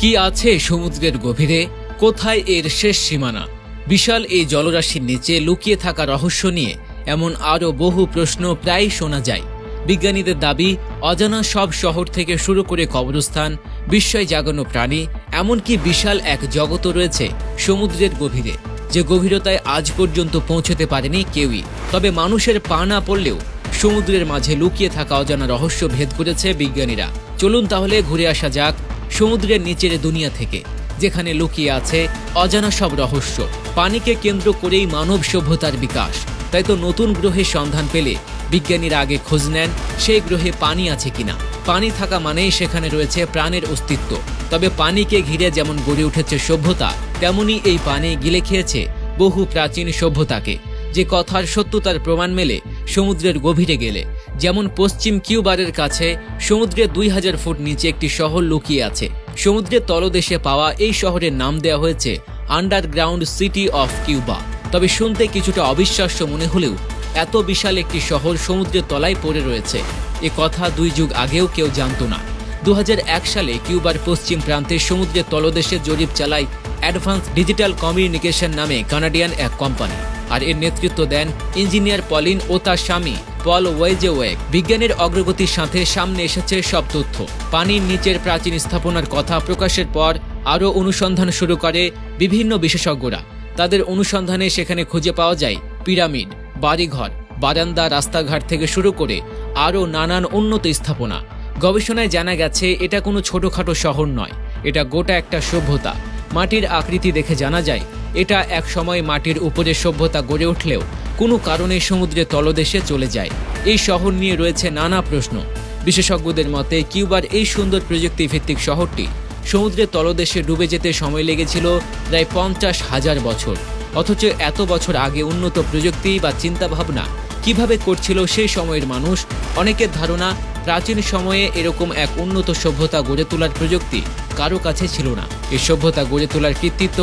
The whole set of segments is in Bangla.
কি আছে সমুদ্রের গভীরে? কোথায় এর শেষ সীমানা? বিশাল এই জলরাশির নিচে লুকিয়ে থাকা রহস্য নিয়ে এমন আরও বহু প্রশ্ন প্রায় শোনা যায়। বিজ্ঞানীদের দাবি, অজানা সব শহর থেকে শুরু করে কবরস্থান, বিস্ময় জাগানো প্রাণী, এমনকি বিশাল এক জগৎ রয়েছে সমুদ্রের গভীরে, যে গভীরতায় আজ পর্যন্ত পৌঁছতে পারেনি কেউই। তবে মানুষের পা না পড়লেও সমুদ্রের মাঝে লুকিয়ে থাকা অজানা রহস্য ভেদ করেছে বিজ্ঞানীরা। চলুন তাহলে ঘুরে আসা যাক সমুদ্রের নিচের দুনিয়া থেকে, যেখানে লুকিয়ে আছে অজানা সব রহস্য। পানিকে কেন্দ্র করেই মানব সভ্যতার বিকাশ। তাই তো নতুন গ্রহের সন্ধান পেলে বিজ্ঞানীরা আগে খোঁজ নেন সেই গ্রহে পানি আছে কিনা। পানি থাকা মানেই সেখানে রয়েছে প্রাণের অস্তিত্ব। তবে পানিকে ঘিরে যেমন গড়ে উঠেছে সভ্যতা, তেমনি এই পানি গিলে খেয়েছে বহু প্রাচীন সভ্যতাকে। যে কথার সত্যতার প্রমাণ মেলে সমুদ্রের গভীরে গেলে। যেমন পশ্চিম কিউবারের কাছে সমুদ্রে দুই হাজার ফুট নিচে একটি শহর লুকিয়ে আছে। সমুদ্রের তলদেশে পাওয়া এই শহরের নাম দেওয়া হয়েছে আন্ডারগ্রাউন্ড সিটি অফ কিউবা। তবে শুনতে কিছুটা অবিশ্বাস্য মনে হলেও এত বিশাল একটি শহর সমুদ্রের তলায় পড়ে রয়েছে। এ কথা দুই যুগ আগেও কেউ জানতো না। দু হাজার এক সালে কিউবার পশ্চিম প্রান্তে সমুদ্রের তলদেশে জরিপ চালায় অ্যাডভান্স ডিজিটাল কমিউনিকেশন নামে কানাডিয়ান এক কোম্পানি। আর এর নেতৃত্ব দেন ইঞ্জিনিয়ার পলিন ও তার স্বামী পল ওয়েজেওয়েক বিজ্ঞানের অগ্রগতির সাথে সামনে এসেছে সব তথ্য। পানির নিচের প্রাচীন স্থাপনার কথা প্রকাশের পর আরও অনুসন্ধান শুরু করে বিভিন্ন বিশেষজ্ঞরা। তাদের অনুসন্ধানে সেখানে খুঁজে পাওয়া যায় পিরামিড, বাড়িঘর, বারান্দা, রাস্তাঘাট থেকে শুরু করে আরও নানান উন্নত স্থাপনা। গবেষণায় জানা গেছে, এটা কোনো ছোটখাটো শহর নয়। এটা গোটা একটা সভ্যতা। মাটির আকৃতি দেখে জানা যায়, এটা এক সময় মাটির উপরে সভ্যতা গড়ে উঠলেও কোনো কারণে সমুদ্রের তলদেশে চলে যায়। এই শহর নিয়ে রয়েছে নানা প্রশ্ন। বিশেষজ্ঞদের মতে, কিউবার এই সুন্দর প্রযুক্তি ভিত্তিক শহরটি সমুদ্রের তলদেশে ডুবে যেতে সময় লেগেছিল প্রায় পঞ্চাশ হাজার বছর। অথচ এত বছর আগে উন্নত প্রযুক্তি বা চিন্তাভাবনা কীভাবে করছিল সেই সময়ের মানুষ, অনেকের ধারণা প্রাচীন সময়ে এরকম এক উন্নত সভ্যতা গড়ে তোলার প্রযুক্তি কারও কাছে ছিল না। এই সভ্যতা গড়ে তোলার কৃতিত্ব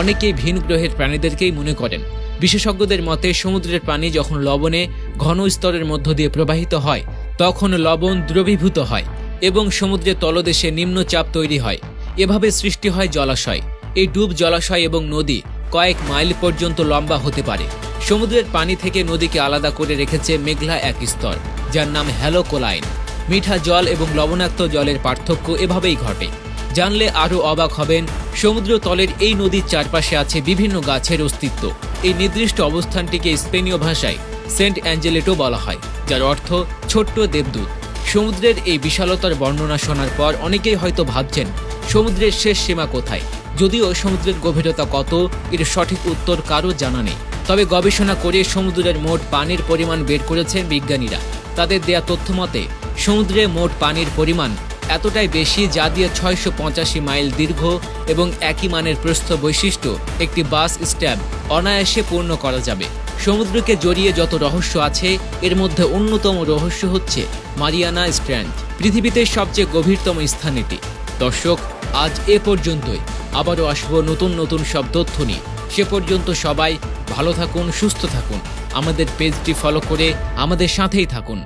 অনেকেই ভিন গ্রহের প্রাণীদেরকেই মনে করেন। বিশেষজ্ঞদের মতে, সমুদ্রের পানি যখন লবণে ঘন স্তরের মধ্য দিয়ে প্রবাহিত হয়, তখন লবণ দ্রবীভূত হয় এবং সমুদ্রের তলদেশে নিম্নচাপ তৈরি হয়। এভাবে সৃষ্টি হয় জলাশয়। এই ডুব জলাশয় এবং নদী কয়েক মাইল পর্যন্ত লম্বা হতে পারে। সমুদ্রের পানি থেকে নদীকে আলাদা করে রেখেছে মেঘলা এক স্তর, যার নাম হ্যালোকোলাইন। মিঠা জল এবং লবণাক্ত জলের পার্থক্য এভাবেই ঘটে। জানলে আরও অবাক হবেন, সমুদ্র তলের এই নদীর চারপাশে আছে বিভিন্ন গাছের অস্তিত্ব। এই নির্দিষ্ট অবস্থানটিকে স্পেনীয় ভাষায় সেন্ট অ্যাঞ্জেলেটো বলা হয়, যার অর্থ ছোট্ট দেবদূত। সমুদ্রের এই বিশালতার বর্ণনা শোনার পর অনেকেই হয়তো ভাবছেন, সমুদ্রের শেষ সীমা কোথায়? যদিও সমুদ্রের গভীরতা কত, এর সঠিক উত্তর কারও জানা নেই। তবে গবেষণা করে সমুদ্রের মোট পানির পরিমাণ বের করেছেন বিজ্ঞানীরা। তাদের দেয়া তথ্য মতে, সমুদ্রে মোট পানির পরিমাণ এতটাই বেশি যা দিয়ে ছয়শো পঁচাশি মাইল দীর্ঘ এবং একই মানের প্রস্থ বৈশিষ্ট্য একটি বাস স্ট্যাম্প অনায়াসে পূর্ণ করা যাবে। সমুদ্রকে জড়িয়ে যত রহস্য আছে, এর মধ্যে অন্যতম রহস্য হচ্ছে মারিয়ানা স্ট্র্যান্ড, পৃথিবীতে সবচেয়ে গভীরতম স্থান এটি। দর্শক, আজ এ পর্যন্তই। আবারও আসব নতুন নতুন সব তথ্য নিয়ে। সে পর্যন্ত সবাই ভালো থাকুন, সুস্থ থাকুন। আমাদের পেজটি ফলো করে আমাদের সাথেই থাকুন।